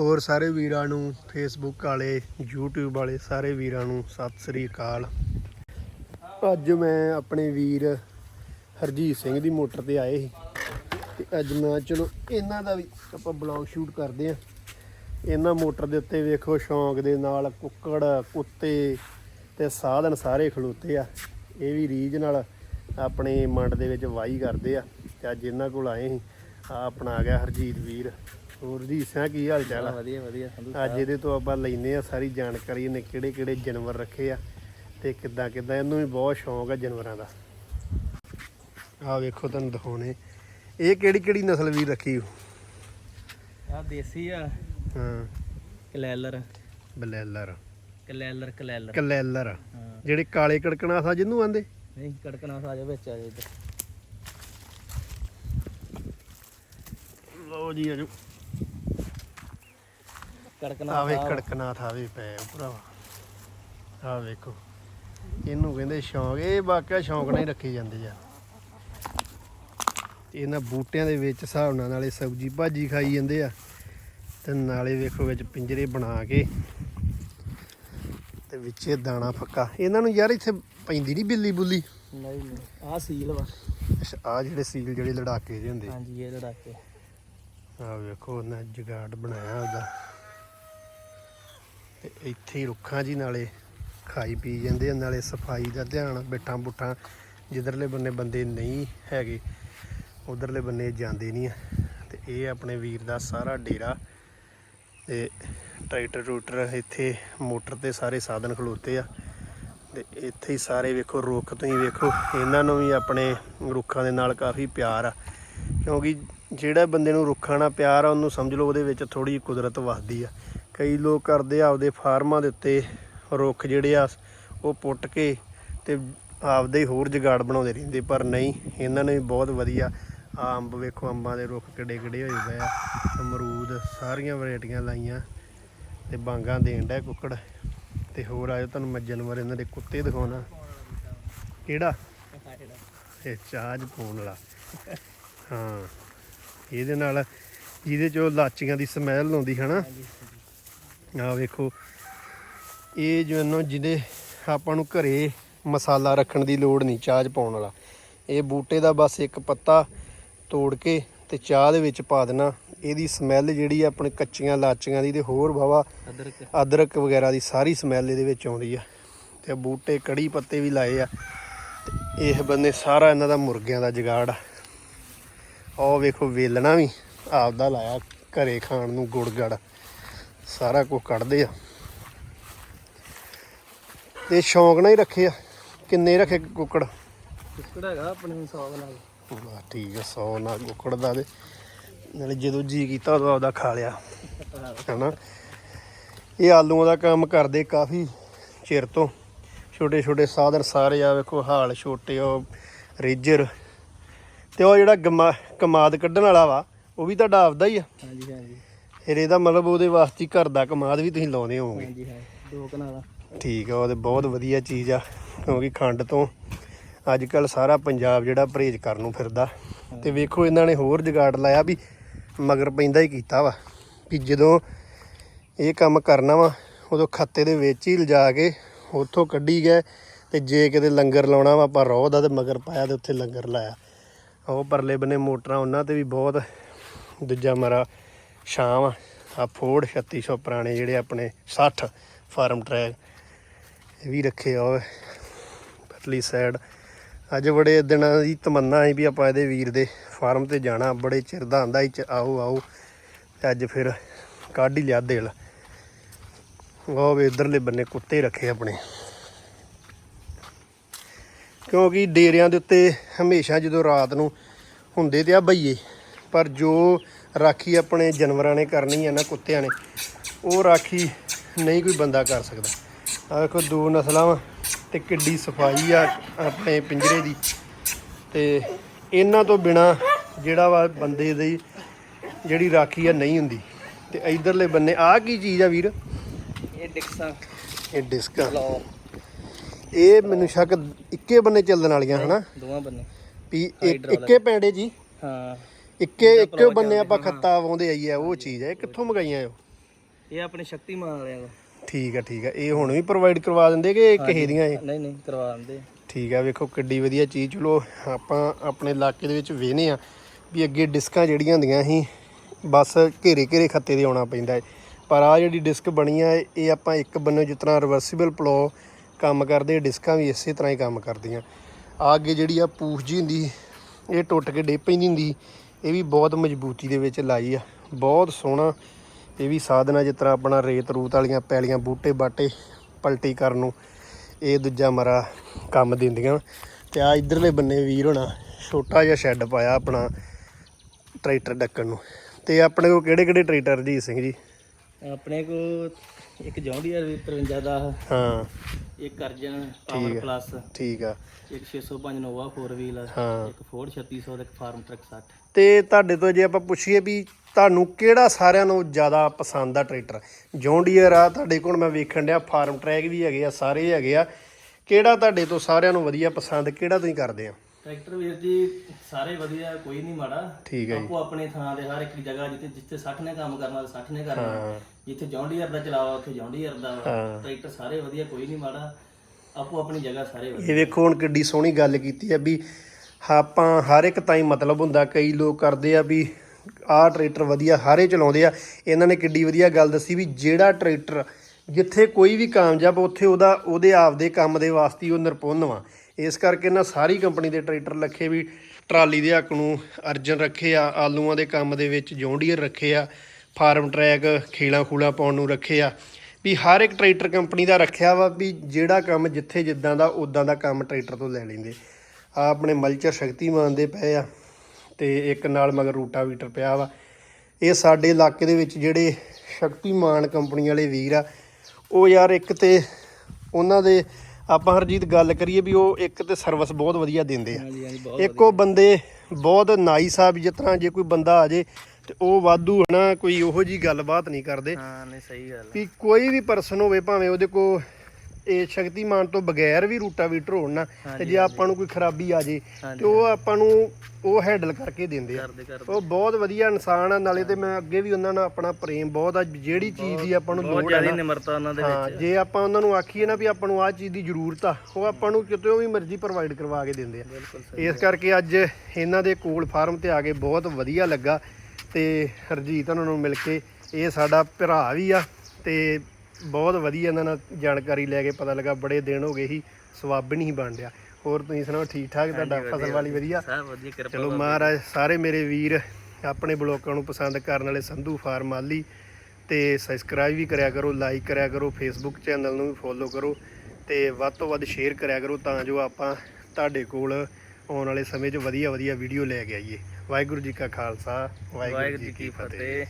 ਹੋਰ ਸਾਰੇ ਵੀਰਾਂ ਨੂੰ ਫੇਸਬੁੱਕ ਵਾਲੇ, YouTube ਵਾਲੇ ਸਾਰੇ ਵੀਰਾਂ ਨੂੰ ਸਤਿ ਸ੍ਰੀ ਅਕਾਲ। ਅੱਜ ਮੈਂ ਆਪਣੇ ਵੀਰ ਹਰਜੀਤ ਸਿੰਘ ਦੀ ਮੋਟਰ ਤੇ ਆਏ ਸੀ। ਤੇ ਅੱਜ ਮੈਂ, ਚਲੋ, ਇਹਨਾਂ ਦਾ ਵੀ ਆਪਾਂ ਬਲੌਗ ਸ਼ੂਟ ਕਰਦੇ ਆ ਇਹਨਾਂ ਮੋਟਰ ਦੇ ਉੱਤੇ ਵੇਖੋ, ਸ਼ੌਂਕ ਦੇ ਨਾਲ ਕੁੱਕੜ, ਕੁੱਤੇ ਤੇ ਸਾਧਨ ਸਾਰੇ ਖਲੋਤੇ ਆ। ਇਹ ਵੀ ਰੀਝ ਨਾਲ ਆਪਣੇ ਮੰਡ ਦੇ ਵਿੱਚ ਵਾਹੀ ਕਰਦੇ ਆ। ਤੇ ਅੱਜ ਇਹਨਾਂ ਕੋਲ ਆਏ ਸੀ। ਆ ਆਪਣਾ ਆ ਗਿਆ ਹਰਜੀਤ ਵੀਰ। ਹੋਰ ਜੀ ਸਿਆ ਕੀ ਹਾਲ ਚਾਲ ਆ? ਵਧੀਆ ਵਧੀਆ ਸੰਧੂ ਅੱਜ ਇਹਦੇ ਤੋਂ ਆਪਾਂ ਲੈਨੇ ਆ ਸਾਰੀ ਜਾਣਕਾਰੀ ਇਹਨੇ ਕਿਹੜੇ ਕਿਹੜੇ ਜਾਨਵਰ ਰੱਖੇ ਆ ਤੇ ਕਿੱਦਾਂ ਕਿੱਦਾਂ ਇਹਨੂੰ ਵੀ ਬਹੁਤ ਸ਼ੌਂਕ ਆ ਜਾਨਵਰਾਂ ਦਾ। ਆ ਵੇਖੋ ਤੁਹਾਨੂੰ ਦਿਖਾਉਣੇ। ਇਹ ਕਿਹੜੀ ਕਿਹੜੀ ਨਸਲ ਵੀ ਰੱਖੀ ਹੋ ਆ ਦੇਸੀ ਆ ਹਾਂ। ਕਲੈਲਰ। ਬਲੈਲਰ। ਕਲੈਲਰ ਕਲੈਲਰ। ਕਲੈਲਰ। ਜਿਹੜੇ ਕਾਲੇ ਕੜਕਣਾ ਸਾ ਜਿਹਨੂੰ ਆਂਦੇ? ਨਹੀਂ ਕੜਕਣਾ ਸਾਜਾ ਵਿੱਚ ਆ ਜਾ ਇੱਧਰ। ਲਓ ਜੀ ਅਜੋ ਕੜਕਣਾ ਆਵੇ। ਕੜਕਨਾਥ ਆਵੇ ਪੈ ਭਰਾਵਾ। ਆ ਵੇਖੋ ਇਹਨੂੰ ਕਹਿੰਦੇ ਸ਼ੌਂਕ ਇਹ ਵਾਕਿਆ ਸ਼ੌਂਕ ਨਾਲ ਹੀ ਰੱਖੇ ਜਾਂਦੇ ਆ। ਤੇ ਇਹਨਾਂ ਬੂਟਿਆਂ ਦੇ ਵਿੱਚ ਹਿਸਾਬ ਨਾਲ ਨਾਲੇ ਸਬਜ਼ੀ ਭਾਜੀ ਖਾਈ ਜਾਂਦੇ ਆ ਤੇ ਨਾਲੇ ਵੇਖੋ ਵਿੱਚ ਪਿੰਜਰੇ ਬਣਾ ਕੇ ਤੇ ਵਿੱਚੇ ਦਾਣਾ ਫੱਕਾ ਇਹਨਾਂ ਨੂੰ ਯਾਰ ਇੱਥੇ ਪੈਂਦੀ ਨਹੀਂ ਬਿੱਲੀ ਬੁੱਲੀ? ਨਹੀਂ ਨਹੀਂ ਆ ਸੀਲ ਵਾ। ਆ ਜਿਹੜੇ ਸੀਲ ਜਿਹੜੇ ਲੜਾਕੇ ਜਿਹੇ ਹੁੰਦੇ। ਹਾਂਜੀ ਇਹ ਲੜਾ ਕੇ ਆ ਵੇਖੋ ਉਹਨਾਂ ਜਗਾੜ ਬਣਾਇਆ ਉਹਦਾ। ਤੇ ਇੱਥੇ ਰੁੱਖਾਂ ਜੀ ਨਾਲੇ ਖਾਈ ਪੀ ਜਾਂਦੇ ਆ, ਨਾਲੇ ਸਫ਼ਾਈ ਦਾ ਧਿਆਨ, ਬਿੱਠਾਂ ਬੁੱਠਾਂ, ਜਿੱਧਰਲੇ ਬੰਨੇ ਬੰਦੇ ਨਹੀਂ ਹੈਗੇ, ਉਧਰਲੇ ਬੰਨੇ ਜਾਂਦੇ ਨਹੀਂ ਆ। ਤੇ ਇਹ ਆਪਣੇ ਵੀਰ ਦਾ ਸਾਰਾ ਡੇਰਾ ਤੇ ਟਰੈਕਟਰ ਟਰੂਟਰ ਇੱਥੇ ਮੋਟਰ ਤੇ ਸਾਰੇ ਸਾਧਨ ਖਲੋਤੇ ਆ। ਤੇ ਇੱਥੇ ਹੀ ਸਾਰੇ ਵੇਖੋ, ਰੁੱਖ ਤੁਸੀਂ ਵੇਖੋ, ਇਹਨਾਂ ਨੂੰ ਵੀ ਆਪਣੇ ਰੁੱਖਾਂ ਦੇ ਨਾਲ ਕਾਫੀ ਪਿਆਰ ਆ। ਕਿਉਂਕਿ ਜਿਹੜਾ ਬੰਦੇ ਨੂੰ ਰੁੱਖਾਂ ਨਾਲ ਪਿਆਰ ਆ, ਉਹਨੂੰ ਸਮਝ ਲਓ, ਉਹਦੇ ਵਿੱਚ ਥੋੜੀ ਕੁਦਰਤ ਵਸਦੀ ਆ। ਕਈ ਲੋਕ ਕਰਦੇ ਆ ਆਪਦੇ ਫਾਰਮਾਂ ਦੇ ਉੱਤੇ ਰੁੱਖ ਜਿਹੜੇ ਆ, ਉਹ ਪੁੱਟ ਕੇ ਤੇ ਆਪਦੇ ਹੀ ਹੋਰ ਜਗਾੜ ਬਣਾਉਂਦੇ ਰਹਿੰਦੇ, ਪਰ ਨਹੀਂ, ਇਹਨਾਂ ਨੇ ਵੀ ਬਹੁਤ ਵਧੀਆ ਆਹ ਅੰਬ ਵੇਖੋ ਅੰਬਾਂ ਦੇ ਰੁੱਖ ਕਿੱਡੇ ਕਿੱਡੇ ਹੋਏ ਪਏ ਆ, ਅਮਰੂਦ ਸਾਰੀਆਂ ਵੈਰਾਈਟੀਆਂ ਲਾਈਆਂ ਤੇ ਬਾਂਗਾਂ ਦੇਣ ਦਾ ਕੁੱਕੜ ਤੇ ਹੋਰ ਆਇਓ ਤੁਹਾਨੂੰ ਮੈਂ ਜਾਨਵਰ ਇਹਨਾਂ ਦੇ ਕੁੱਤੇ ਦਿਖਾਉਣਾ। ਕਿਹੜਾ? ਇਹ ਚਾਜ ਪਾਉਣ ਵਾਲਾ। ਹਾਂ, ਇਹਦੇ ਨਾਲ ਜਿਹਦੇ ਚੋਂ ਲਾਚੀਆਂ ਦੀ ਸਮੈਲ ਆਉਂਦੀ, ਹਨਾ? ਆ ਵੇਖੋ। ਇਹ ਜਿਹਨੂੰ ਜਿਹਦੇ ਆਪਾਂ ਨੂੰ ਘਰੇ ਮਸਾਲਾ ਰੱਖਣ ਦੀ ਲੋੜ ਨਹੀਂ ਚਾਹ 'ਚ ਪਾਉਣ ਵਾਲਾ। ਇਹ ਬੂਟੇ ਦਾ ਬਸ ਇੱਕ ਪੱਤਾ ਤੋੜ ਕੇ ਤੇ ਚਾਹ ਦੇ ਵਿੱਚ ਪਾ ਦੇਣਾ। ਇਹਦੀ ਸਮੈਲ ਜਿਹੜੀ ਆ ਆਪਣੇ ਕੱਚੀਆਂ ਲਾਚੀਆਂ ਦੀ ਤੇ ਹੋਰ ਵਾਵਾ ਅਦਰਕ। ਅਦਰਕ ਵਗੈਰਾ ਦੀ ਸਾਰੀ ਸਮੈਲ ਇਹਦੇ ਵਿੱਚ ਆਉਂਦੀ ਆ। ਤੇ ਬੂਟੇ ਕੜੀ ਪੱਤੇ ਵੀ ਲਾਏ ਆ। ਇਹ ਬੰਨੇ ਸਾਰਾ ਇਹਨਾਂ ਦਾ ਮੁਰਗਿਆਂ ਦਾ ਜਗਾੜ ਆ। ਉਹ ਵੇਖੋ ਵੇਲਣਾ ਵੀ ਆਪਦਾ ਲਾਇਆ ਘਰੇ ਖਾਣ ਨੂੰ ਗੁੜ ਗੜ। ਸਾਰਾ ਕੁਝ ਕੱਢਦੇ ਆ। ਤੇ ਸ਼ੌਂਕ ਨਾਲ ਹੀ ਰੱਖੇ ਆ। ਕਿੰਨੇ ਰੱਖੇ ਕੁੱਕੜ? ਕੁੱਕੜ ਹੈਗਾ ਆਪਣੇ ਨੂੰ 100 ਨਾਲ। ਠੀਕ ਆ 100 ਨਾਲ ਕੁੱਕੜ ਦਾ ਤੇ ਨਾਲੇ ਜਦੋਂ ਜੀ ਕੀਤਾ ਉਦੋਂ ਆਪਦਾ ਖਾ ਲਿਆ ਹਨਾ? ਇਹ ਆਲੂਆਂ ਦਾ ਕੰਮ ਕਰਦੇ ਕਾਫੀ ਚਿਰ ਤੋਂ। ਛੋਟੇ ਛੋਟੇ ਸਾਧਨ ਸਾਰੇ ਆ ਵੇਖੋ ਹਾਲ ਛੋਟੇ ਉਹ ਰੇਜਰ। ਤੇ ਉਹ ਜਿਹੜਾ ਕਮਾਦ ਕੱਢਣ ਵਾਲਾ ਵਾ ਉਹ ਵੀ ਤੁਹਾਡਾ ਆਪਦਾ ਹੀ ਆ? ਹਾਂਜੀ ਹਾਂਜੀ। ਫਿਰ ਇਹਦਾ ਮਤਲਬ ਉਹਦੇ ਵਾਸਤੇ ਘਰ ਦਾ ਕਮਾਦ ਵੀ ਤੁਸੀਂ ਲਾਉਂਦੇ ਹੋਵੋਗੇ। ਹਾਂਜੀ ਹਾਂ ਦੋ ਕਨਾਲਾ। ਠੀਕ ਆ ਉਹ ਤੇ ਬਹੁਤ ਵਧੀਆ ਚੀਜ਼ ਆ ਕਿਉਂਕਿ ਖੰਡ ਤੋਂ ਅੱਜ ਕੱਲ ਸਾਰਾ ਪੰਜਾਬ ਜਿਹੜਾ ਪਰਹੇਜ਼ ਕਰਨ ਨੂੰ ਫਿਰਦਾ। ਤੇ ਵੇਖੋ ਇਹਨਾਂ ਨੇ ਹੋਰ ਜਗਾੜ ਲਾਇਆ ਵੀ ਮਗਰ ਪੈਂਦਾ ਹੀ ਕੀਤਾ ਵਾ ਵੀ ਜਦੋਂ ਇਹ ਕੰਮ ਕਰਨਾ ਵਾ ਉਦੋਂ ਖੱਤੇ ਦੇ ਵਿੱਚ ਹੀ ਲਿਜਾ ਕੇ ਉੱਥੋਂ ਕੱਢੀ ਗਏ ਤੇ ਜੇ ਕਿਤੇ ਲੰਗਰ ਲਾਉਣਾ ਵਾ ਆਪਾਂ ਰੋਹ ਦਾ ਤੇ ਮਗਰ ਪਾਇਆ ਤੇ ਉੱਥੇ ਲੰਗਰ ਲਾਇਆ। ਉਹ ਪਰਲੇ ਬੰਨੇ ਮੋਟਰਾਂ ਉਹਨਾਂ ਤੇ ਵੀ ਬਹੁਤ ਦੂਜਾ ਮਰਾ ਛਾਂ ਵਾ ਆ ਫੋਰਡ 3600 ਪੁਰਾਣੇ ਜਿਹੜੇ ਆਪਣੇ 60 ਫਾਰਮ ਟਰੈਕ ਇਹ ਵੀ ਰੱਖੇ ਆ ਉਹ। ਪਰਲੀ ਸਾਈਡ ਅੱਜ ਬੜੇ ਦਿਨਾਂ ਦੀ ਤਮੰਨਾ ਸੀ ਵੀ ਆਪਾਂ ਇਹਦੇ ਵੀਰ ਦੇ ਫਾਰਮ ਤੇ ਜਾਣਾ। ਬੜੇ ਚਿਰ ਦਾ ਆਂਦਾ ਸੀ ਆਓ ਆਓ। ਤੇ ਅੱਜ ਫਿਰ ਕੱਢ ਹੀ ਲਿਆ ਦਿਲ। ਉਹ ਵੇ ਇਧਰਲੇ ਬੰਨੇ ਕੁੱਤੇ ਰੱਖੇ ਆਪਣੇ। ਕਿਉਂਕਿ ਡੇਰਿਆਂ ਦੇ ਉੱਤੇ ਹਮੇਸ਼ਾ ਜਦੋਂ ਰਾਤ ਨੂੰ ਹੁੰਦੇ ਤੇ ਆ ਬਈਏ। ਪਰ ਜੋ ਰਾਖੀ ਆਪਣੇ ਜਾਨਵਰਾਂ ਨੇ ਕਰਨੀ ਹੈ ਨਾ ਕੁੱਤਿਆਂ ਨੇ ਉਹ ਰਾਖੀ ਨਹੀਂ ਕੋਈ ਬੰਦਾ ਕਰ ਸਕਦਾ। ਆ ਵੇਖੋ ਦੋ ਨਸਲਾਂ ਵਾ ਤੇ ਕਿੱਡੀ ਸਫ਼ਾਈ ਆ ਆਪਣੇ ਪਿੰਜਰੇ ਦੀ। ਤੇ ਇਹਨਾਂ ਤੋਂ ਬਿਨਾ ਜਿਹੜਾ ਵਾ ਬੰਦੇ ਦੀ ਜਿਹੜੀ ਰਾਖੀ ਆ ਨਹੀਂ ਹੁੰਦੀ। ਤੇ ਇਧਰਲੇ ਬੰਨੇ ਆ ਕੀ ਚੀਜ਼ ਆ ਵੀਰ? ਇਹ ਡਿਕਸਾਂ ਇਹ ਡਿਸਕ। ਇਹ ਮੈਨੂੰ ਸ਼ੱਕ ਇੱਕੇ ਬੰਨੇ ਚੱਲਣ ਵਾਲੀਆਂ ਹਨਾ? ਦੋਵਾਂ ਬੰਨੇ। ਵੀ ਇੱਕ- ਇੱਕੇ ਪੈਂਡੇ ਜੀ? ਹਾਂ। ਇੱਕੇ ਇੱਕੇ ਬੰਨੇ ਆਪਾਂ ਖੱਤਾ ਵਾਉਂਦੇ ਆਈ ਆ ਉਹ ਚੀਜ਼ ਹੈ। ਇਹ ਕਿੱਥੋਂ ਮੰਗਾਈਆਂ ਉਹ ਇਹ ਆਪਣੇ ਸ਼ਕਤੀਮਾਨ ਵਾਲਿਆਂ ਦਾ ਠੀਕ ਆ ਠੀਕ ਆ। ਇਹ ਹੁਣ ਵੀ ਪ੍ਰੋਵਾਈਡ ਕਰਵਾ ਦਿੰਦੇ ਕਿ ਕਿਸੇ ਦੀਆਂ ਇਹ? ਨਹੀਂ ਨਹੀਂ ਕਰਵਾ ਦਿੰਦੇ। ਠੀਕ ਆ ਵੇਖੋ ਕਿੱਡੀ ਵਧੀਆ ਚੀਜ਼। ਚਲੋ ਆਪਾਂ ਆਪਣੇ ਇਲਾਕੇ ਦੇ ਵਿੱਚ ਵੇਹਨੇ ਆ ਵੀ ਅੱਗੇ ਡਿਸਕਾਂ ਜਿਹੜੀਆਂ ਹੁੰਦੀਆਂ ਸੀ ਬਸ ਘੇਰੇ ਘੇਰੇ ਖੱਤੇ ਦੇ ਆਉਣਾ ਪੈਂਦਾ ਹੈ ਪਰ ਆ ਜਿਹੜੀ ਡਿਸਕ ਬਣੀ ਆ ਇਹ ਆਪਾਂ ਇੱਕ ਬੰਨੇ ਜਿਸ ਤਰ੍ਹਾਂ ਰਿਵਰਸੀਬਲ ਪਲੋ ਕੰਮ ਕਰਦੇ ਡਿਸਕਾਂ ਵੀ ਇਸੇ ਤਰ੍ਹਾਂ ਹੀ ਕੰਮ ਕਰਦੀਆਂ। ਆ ਅੱਗੇ ਜਿਹੜੀ ਆ ਪੂਛ ਜੀ ਹੁੰਦੀ ਇਹ ਟੁੱਟ ਕੇ ਡੇ ਪੈਂਦੀ ਹੁੰਦੀ। ਇਹ ਵੀ ਬਹੁਤ ਮਜ਼ਬੂਤੀ ਦੇ ਵਿੱਚ ਲਾਈ ਆ। ਬਹੁਤ ਸੋਹਣਾ ਇਹ ਵੀ ਸਾਧਨ ਜਿਸ ਤਰ੍ਹਾਂ ਆਪਣਾ ਰੇਤ ਰੂਤ ਵਾਲੀਆਂ ਪੈਲੀਆਂ ਬੂਟੇ ਬਾਟੇ ਪਲਟੀ ਕਰਨ ਨੂੰ ਇਹ ਦੂਜਾ ਮਰਾ ਕੰਮ ਦਿੰਦੀਆਂ। ਤੇ ਆ ਇਧਰਲੇ ਬੰਨੇ ਵੀਰ ਹੋਣਾ ਛੋਟਾ ਜਿਹਾ ਸ਼ੈੱਡ ਪਾਇਆ ਆਪਣਾ ਟਰੈਕਟਰ ਡੱਕਣ ਨੂੰ। ਤੇ ਆਪਣੇ ਕੋਲ ਕਿਹੜੇ ਕਿਹੜੇ ਟਰੈਕਟਰ ਰਜੀਤ ਸਿੰਘ ਜੀ? ਆਪਣੇ ਕੋ ਇੱਕ ਜੌਂਡੀਅਰ 53 ਦਾ ਹਾਂ। ਇੱਕ ਅਰਜਨ ਪਾਵਰ। ਪਲੱਸ ਠੀਕ ਆ। ਇੱਕ 605 ਨੋਵਾ 4 ਵੀਲ ਹਾਂ। ਇੱਕ ਫੋਰਡ 3600 ਤੇ ਇੱਕ ਫਾਰਮ ਟਰੱਕ 60 ਤੇ ਤੁਹਾਡੇ ਤੋਂ ਜੇ ਆਪਾਂ ਪੁੱਛੀਏ ਵੀ ਤੁਹਾਨੂੰ ਕਿਹੜਾ ਸਾਰਿਆਂ ਨੂੰ ਜ਼ਿਆਦਾ ਪਸੰਦ ਆ ਟਰੈਕਟਰ? ਜੌਂਡੀਅਰ ਆ ਤੁਹਾਡੇ ਕੋਲ ਮੈਂ ਵੇਖਣ ਡਿਆ ਫਾਰਮ ਟਰੈਕ ਵੀ ਹੈਗੇ ਆ ਸਾਰੇ ਹੈਗੇ ਆ। ਕਿਹੜਾ ਤੁਹਾਡੇ ਤੋਂ ਸਾਰਿਆਂ ਨੂੰ ਵਧੀਆ ਪਸੰਦ ਕਿਹੜਾ ਤੁਸੀਂ ਕਰਦੇ ਆ? ਟਰੈਕਟਰ ਵੀਰ ਜੀ ਸਾਰੇ ਵਧੀਆ ਕੋਈ ਨਹੀਂ ਮਾੜਾ। ਠੀਕ ਹੈ ਆਪੋ ਆਪਣੇ ਥਾਂ ਦੇ ਹਰ ਇੱਕ ਜਗ੍ਹਾ ਜਿੱਥੇ ਜਿੱਥੇ 60 ਨੇ ਕੰਮ ਕਰਨਾ ਤੇ 60 ਨੇ ਕਰਨਾ। ਹਾਂ। ਜਿੱਥੇ ਜੌਂਡੀਅਰ ਦਾ ਚਲਾਵਾ ਉੱਥੇ ਜੌਂਡੀਅਰ ਦਾ। ਹਾਂ। ਟਰੈਕਟਰ ਸਾਰੇ ਵਧੀਆ ਕੋਈ ਨਹੀਂ ਮਾੜਾ। ਆਪੋ ਆਪਣੀ ਜਗ੍ਹਾ ਸਾਰੇ ਵਧੀਆ। ਇਹ ਵੇਖੋ ਹੁਣ ਕਿੱਡੀ ਸੋਹਣੀ ਗੱਲ ਕੀਤੀ ਆ ਵੀ ਆਪਾਂ ਹਰ ਇੱਕ ਤਾਂ ਹੀ ਮਤਲਬ ਹੁੰਦਾ, ਕਈ ਲੋਕ ਕਰਦੇ ਆ ਵੀ ਆਹ ਟਰੈਕਟਰ ਵਧੀਆ ਹਾਰੇ ਚਲਾਉਂਦੇ ਆ, ਇਹਨਾਂ ਨੇ ਕਿੱਡੀ ਵਧੀਆ ਗੱਲ ਦੱਸੀ ਵੀ ਜਿਹੜਾ ਟਰੈਕਟਰ ਜਿੱਥੇ ਕੋਈ ਵੀ ਕਾਮਯਾਬ, ਉੱਥੇ ਉਹਦਾ, ਉਹਦੇ ਆਪਦੇ ਕੰਮ ਦੇ ਵਾਸਤੇ ਹੀ ਉਹ ਨਿਰਪੁੰਨ ਵਾ। ਇਸ ਕਰਕੇ ਇਹਨਾਂ ਸਾਰੀ ਕੰਪਨੀ ਦੇ ਟਰੈਕਟਰ ਲੱਖੇ ਵੀ ਟਰਾਲੀ ਦੇ ਹੱਕ ਨੂੰ ਅਰਜਨ ਰੱਖੇ ਆ, ਆਲੂਆਂ ਦੇ ਕੰਮ ਦੇ ਵਿੱਚ ਜੌਂਡੀਅਰ ਰੱਖੇ ਆ, ਫਾਰਮ ਟਰੈਕ ਖੇਲਾਂ ਖੂਲਾ ਪਾਉਣ ਨੂੰ ਰੱਖੇ ਆ। ਵੀ ਹਰ ਇੱਕ ਟਰੈਕਟਰ ਕੰਪਨੀ ਦਾ ਰੱਖਿਆ ਵਾ ਵੀ ਜਿਹੜਾ ਕੰਮ ਜਿੱਥੇ ਜਿੱਦਾਂ ਦਾ, ਉਦਾਂ ਦਾ ਕੰਮ ਟਰੈਕਟਰ ਤੋਂ ਲੈ ਲੈਂਦੇ। ਆ ਆਪਣੇ ਮਲਚਰ ਸ਼ਕਤੀਮਾਨ ਦੇ ਪਏ ਆ ਤੇ ਇੱਕ ਨਾਲ ਮਗਰ ਰੂਟਾਵੀਟਰ ਪਿਆ ਵਾ। ਇਹ ਸਾਡੇ ਇਲਾਕੇ ਦੇ ਵਿੱਚ ਜਿਹੜੇ ਸ਼ਕਤੀਮਾਨ ਕੰਪਨੀ ਵਾਲੇ ਵੀਰ ਆ ਉਹ ਯਾਰ ਇੱਕ ਤੇ ਉਹਨਾਂ ਦੇ ਆਪਾਂ ਹਰਜੀਤ ਗੱਲ ਕਰੀਏ ਵੀ ਉਹ ਇੱਕ ਤੇ ਸਰਵਿਸ ਬਹੁਤ ਵਧੀਆ ਦਿੰਦੇ ਆ। ਇੱਕੋ ਬੰਦੇ ਬਹੁਤ ਨਾਈਸ ਆ ਵੀ ਤਰ੍ਹਾਂ ਜੇ ਕੋਈ ਬੰਦਾ ਆ ਜੇ ਤੇ ਉਹ ਵਾਧੂ ਹਨਾ ਕੋਈ ਉਹੋ ਜੀ ਗੱਲਬਾਤ ਨਹੀਂ ਕਰਦੇ। ਹਾਂ ਨਹੀਂ ਸਹੀ ਗੱਲ ਵੀ ਕੋਈ ਵੀ ਪਰਸਨ ਹੋਵੇ ਭਾਵੇਂ ਉਹਦੇ ਕੋ ਇਹ ਸ਼ਕਤੀਮਾਨ ਤੋਂ ਬਗੈਰ ਵੀ ਰੂਟਾਵੀਟਰ ਹੋਣ ਤੇ ਜੇ ਆਪਾਂ ਨੂੰ ਕੋਈ ਖਰਾਬੀ ਆ ਜੇ ਤੇ ਉਹ ਆਪਾਂ ਨੂੰ ਉਹ ਹੈਂਡਲ ਕਰਕੇ ਦਿੰਦੇ ਆ। ਉਹ ਬਹੁਤ ਵਧੀਆ ਇਨਸਾਨ ਆ ਨਾਲੇ ਤੇ ਮੈਂ ਅੱਗੇ ਵੀ ਉਹਨਾਂ ਨਾਲ ਆਪਣਾ ਪ੍ਰੇਮ ਬਹੁਤ ਆ ਜਿਹੜੀ ਚੀਜ਼ ਦੀ ਆਪਾਂ ਨੂੰ ਲੋੜ ਆ ਨਿਮਰਤਾ ਉਹਨਾਂ ਦੇ ਵਿੱਚ ਜੇ ਆਪਾਂ ਉਹਨਾਂ ਨੂੰ ਆਖੀਏ ਨਾ ਵੀ ਆਪਾਂ ਨੂੰ ਆਹ ਚੀਜ਼ ਦੀ ਜ਼ਰੂਰਤ ਆ ਉਹ ਆਪਾਂ ਨੂੰ ਕਿਤੇ ਵੀ ਮਰਜ਼ੀ ਪ੍ਰੋਵਾਈਡ ਕਰਵਾ ਕੇ ਦਿੰਦੇ ਆ। ਇਸ ਕਰਕੇ ਅੱਜ ਇਹਨਾਂ ਦੇ ਕੋਲ ਫਾਰਮ ਤੇ ਆ ਕੇ ਬਹੁਤ ਵਧੀਆ ਲੱਗਾ ਤੇ ਹਰਜੀਤ ਉਹਨਾਂ ਨੂੰ ਮਿਲ ਕੇ ਇਹ ਸਾਡਾ ਭਰਾ ਵੀ ਆ ਤੇ ਬਹੁਤ ਵਧੀਆ ਇਹਨਾਂ ਨਾਲ ਜਾਣਕਾਰੀ ਲੈ ਕੇ ਪਤਾ ਲੱਗਾ ਬੜੇ ਦਿਨ ਹੋ ਗਏ ਸੀ ਸਵਾਬ ਨਹੀਂ ਬਣ ਰਿਹਾ। ਹੋਰ ਤੁਸੀਂ ਸੁਣਾਓ ਠੀਕ ਠਾਕ ਤੁਹਾਡਾ ਫਸਲ ਵਾਲੀ ਵਧੀਆ? ਸਭ ਵਧੀਆ ਕਿਰਪਾ ਚਲੋ ਮਹਾਰਾਜ ਸਾਰੇ ਮੇਰੇ ਵੀਰ ਆਪਣੇ ਬਲੋਕਾਂ ਨੂੰ ਪਸੰਦ ਕਰਨ ਵਾਲੇ ਸੰਧੂ ਫਾਰਮ ਮਾਲੀ ਤੇ ਸਬਸਕ੍ਰਾਈਬ ਵੀ ਕਰਿਆ ਕਰੋ ਲਾਈਕ ਕਰਿਆ ਕਰੋ ਫੇਸਬੁੱਕ ਚੈਨਲ ਨੂੰ ਵੀ ਫੋਲੋ ਕਰੋ ਤੇ ਵੱਧ ਤੋਂ ਵੱਧ ਸ਼ੇਅਰ ਕਰਿਆ ਕਰੋ ਤਾਂ ਜੋ ਆਪਾਂ ਤੁਹਾਡੇ ਕੋਲ ਆਉਣ ਵਾਲੇ ਸਮੇਂ 'ਚ ਵਧੀਆ ਵਧੀਆ ਵੀਡੀਓ ਲੈ ਕੇ ਆਈਏ। ਵਾਹਿਗੁਰੂ ਜੀ ਕਾ ਖਾਲਸਾ ਵਾਹਿਗੁਰੂ ਜੀ ਕੀ ਫਤਿਹ।